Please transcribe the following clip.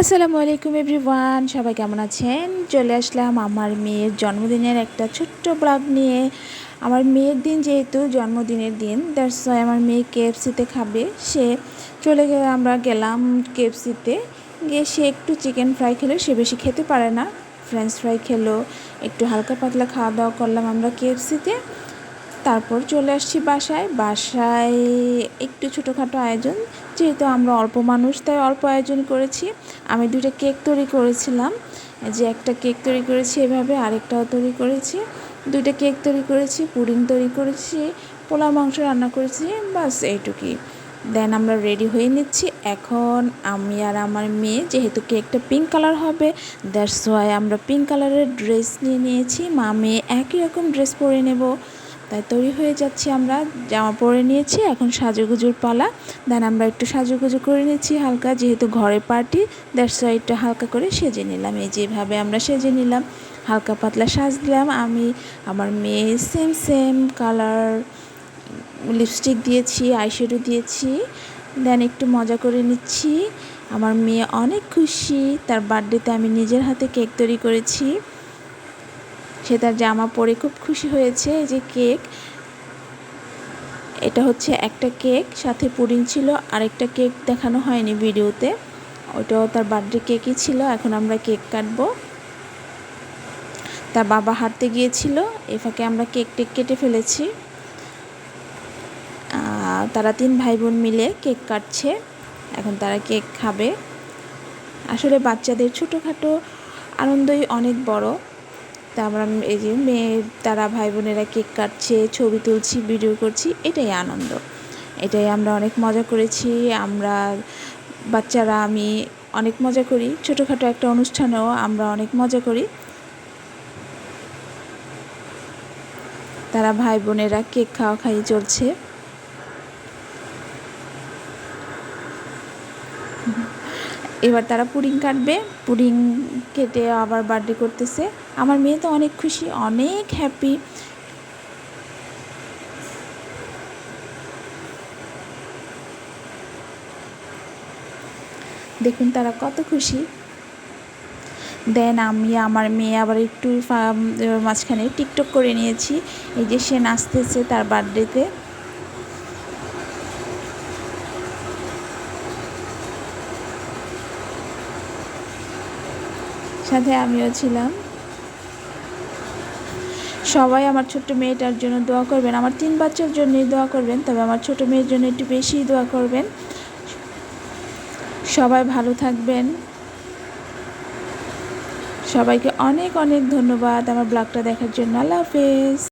আসসালামু আলাইকুম এভরিওয়ান, সবাই কেমন আছেন? চলে আসলাম আমার মেয়ের জন্মদিনের একটা ছোট্ট ব্লগ নিয়ে। আমার মেয়ের দিন যেহেতু জন্মদিনের দিন দ্যাটস ওয়াই আমার মেয়ে কেএফসিতে খাবে। সে চলে গেলে আমরা গেলাম কেএফসিতে গিয়ে সে একটু চিকেন ফ্রাই খেলো, সে বেশি খেতে পারে না। ফ্রেঞ্চ ফ্রাই খেলো, একটু হালকা পাতলা খাওয়া দাওয়া করলাম আমরা কেএফসিতে তারপর চলে আসছি বাসায়। বাসায় একটু ছোটোখাটো আয়োজন, যেহেতু আমরা অল্প মানুষ, তাই অল্প আয়োজন করেছি। আমি দুইটা কেক তৈরি করেছিলাম। যে একটা কেক তৈরি করেছি এভাবে, আরেকটাও তৈরি করেছি। দুইটা কেক তৈরি করেছি, পুডিং তৈরি করেছি পোলা মাংস রান্না করেছি বাস এইটুকুই। দেন আমরা রেডি হয়ে নিচ্ছি। এখন আমি আর আমার মেয়ে, যেহেতু কেকটা পিঙ্ক কালার হবে, দ্যাটস ওয়াই আমরা পিঙ্ক কালারের ড্রেস নিয়ে নিয়েছি। মা মেয়ে একই রকম ড্রেস পরে নেব। তাই তৈরি হয়ে যাচ্ছি আমরা। জামা পরে নিয়েছি, এখন সাজুগুজুর পালা। দেন আমরা একটু সাজুগুজু করে নিচ্ছি হালকা, যেহেতু ঘরে পার্টি দ্যাটস একটু হালকা করে সেজে নিলাম। এই যেভাবে আমরা সেজে নিলাম, হালকা পাতলা সাজ দিলাম। আমি আমার মেয়ে সেম সেম কালার লিপস্টিক দিয়েছি আইশ্যাডো দিয়েছি। দেন একটু মজা করে নিচ্ছি। আমার মেয়ে অনেক খুশি, তার বার্থডেতে আমি নিজের হাতে কেক তৈরি করেছি। সে তার জামা পরে খুব খুশি হয়েছে যে কেক। এটা হচ্ছে একটা কেক, সাথে পুডিং ছিল, আরেকটা কেক দেখানো হয়নি ভিডিওতে। ওটাও তার বার্থডে কেকই ছিল, এখন আমরা কেক কাটবো। তার বাবা হাঁটতে গিয়েছিল, এ ফাঁকে আমরা কেক টেক কেটে ফেলেছি। তারা তিন ভাই বোন মিলে কেক কাটছে, এখন তারা কেক খাবে। আসলে বাচ্চাদের ছোটোখাটো আনন্দই অনেক বড়। তা আমরা এই যে মেয়ে, তারা ভাই বোনেরা কেক কাটছে, ছবি তুলছি, ভিডিও করছি, এটাই আনন্দ। এটাই আমরা অনেক মজা করেছি। আমরা, বাচ্চারা, আমি অনেক মজা করি। ছোটোখাটো একটা অনুষ্ঠানেও আমরা অনেক মজা করি। তারা ভাই বোনেরা কেক খাওয়া খাই চলছে। এবার তারা পুডিং কাটবে। পুডিং কেটে আবার বার্থডে করতেছে। আমার মেয়ে তো অনেক খুশি, অনেক হ্যাপি দেখুন তারা কত খুশি। দেন আমি আমার মেয়ে আবার একটু মাঝখানে টিকটক করে নিয়েছি। এই যে সে নাচতেছে তার বার্থডেতে সাথে আমিও ছিলাম। সবাই আমার ছোট্ট মেয়েটার জন্য দোয়া করবেন। আমার তিন বাচ্চার জন্যই দোয়া করবেন, তবে আমার ছোট মেয়ের জন্য একটু বেশিই দোয়া করবেন। সবাই ভালো থাকবেন। সবাইকে অনেক অনেক ধন্যবাদ আমার ব্লগটা দেখার জন্য। আল্লাহ হাফেজ।